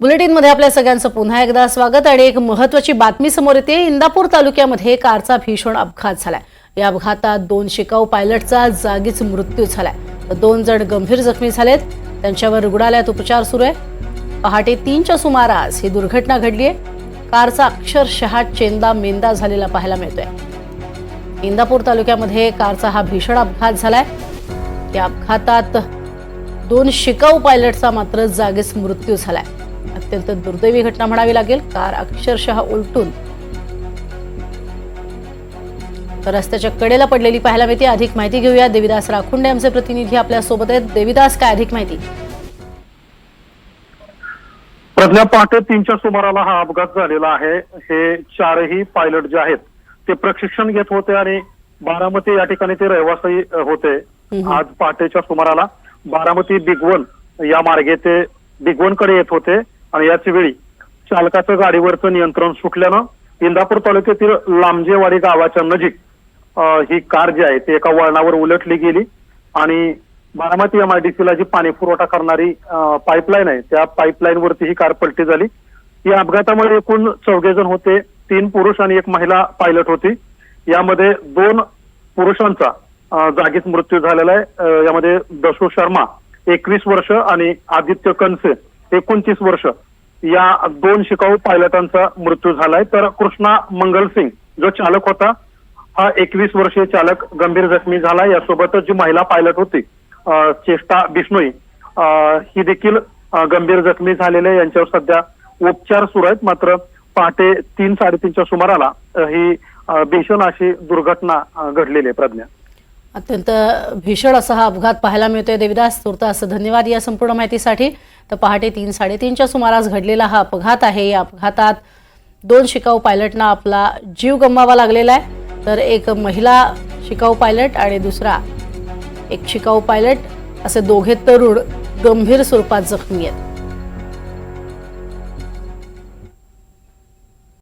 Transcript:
बुलेटिनमध्ये आपल्या सगळ्यांचं पुन्हा एकदा स्वागत आणि एक महत्वाची बातमी समोर येते. इंदापूर तालुक्यामध्ये कारचा भीषण अपघात झालाय. या अपघातात दोन शिकाऊ पायलटचा जागीच मृत्यू झालाय. तर दोन जण गंभीर जखमी झालेत. त्यांच्यावर रुग्णालयात उपचार सुरू आहे. पहाटे तीनच्या सुमारास ही दुर्घटना घडली आहे. कारचा अक्षरशः चेंदा मेंदा झालेला पाहायला मिळतोय. इंदापूर तालुक्यामध्ये कारचा हा भीषण अपघात झालाय. या अपघातात दोन शिकाऊ पायलटचा मात्र जागीच मृत्यू झालाय. अत्यंत दुर्दैवी घटना म्हणावी लागेल. कार अक्षरशः उलटून तर रस्त्याच्या कडेला पडलेली पाहायला मिळते. अधिक माहिती घेऊया. देविदास राखुंडे आमचे प्रतिनिधी आपल्यासोबत आहेत. देविदास काय अधिक माहिती? प्रज्ञा पहाटे तीनच्या सुमाराला हा अपघात झालेला आहे. हे चारही पायलट जे आहेत ते प्रशिक्षण घेत होते आणि बारामती या ठिकाणी ते रहिवासी होते. आज पहाटेच्या सुमाराला बारामती बिगवन या मार्गे ते दिगवणकडे येत होते. आणि याच वेळी चालकाचं गाडीवरचं नियंत्रण सुटल्यानं इंदापूर तालुक्यातील लांबजेवाडी गावाच्या नजीक ही कार जी आहे ती एका वळणावर उलटली गेली. आणि बारामती एमआयडीसीला जी पाणी पुरवठा करणारी पाईपलाईन आहे त्या पाईपलाईन वरती ही कार पलटी झाली. या अपघातामुळे एकूण चौघे जण होते तीन पुरुष आणि एक महिला पायलट होती. यामध्ये दोन पुरुषांचा जागीच मृत्यू झालेला आहे. यामध्ये दशू शर्मा एकवीस वर्ष आणि आदित्य कनसे एकोणतीस वर्ष. या दोन शिकाऊ पायलटांचा मृत्यू झालाय. तर कृष्णा मंगलसिंग जो चालक होता हा एकवीस वर्षीय चालक गंभीर जखमी झाला. यासोबतच जी महिला पायलट होती चेष्टा बिष्णोई ही देखील गंभीर जखमी झालेले. यांच्यावर सध्या उपचार सुरू आहेत. मात्र पहाटे तीन साडेतीनच्या सुमाराला ही भीषण अशी दुर्घटना घडलेली आहे प्रज्ञा. अत्यंत भीषण असा हा अपघात पाहायला मिळतोय. देविदास तुर्तास धन्यवाद या संपूर्ण माहितीसाठी. तर पहाटे तीन साडेतीनच्या सुमारास घडलेला हा अपघात आहे. या अपघातात दोन शिकाऊ पायलटना आपला जीव गमवावा लागलेला आहे. तर एक महिला शिकाऊ पायलट आणि दुसरा एक शिकाऊ पायलट असे दोघे तरुण गंभीर स्वरूपात जखमी आहेत.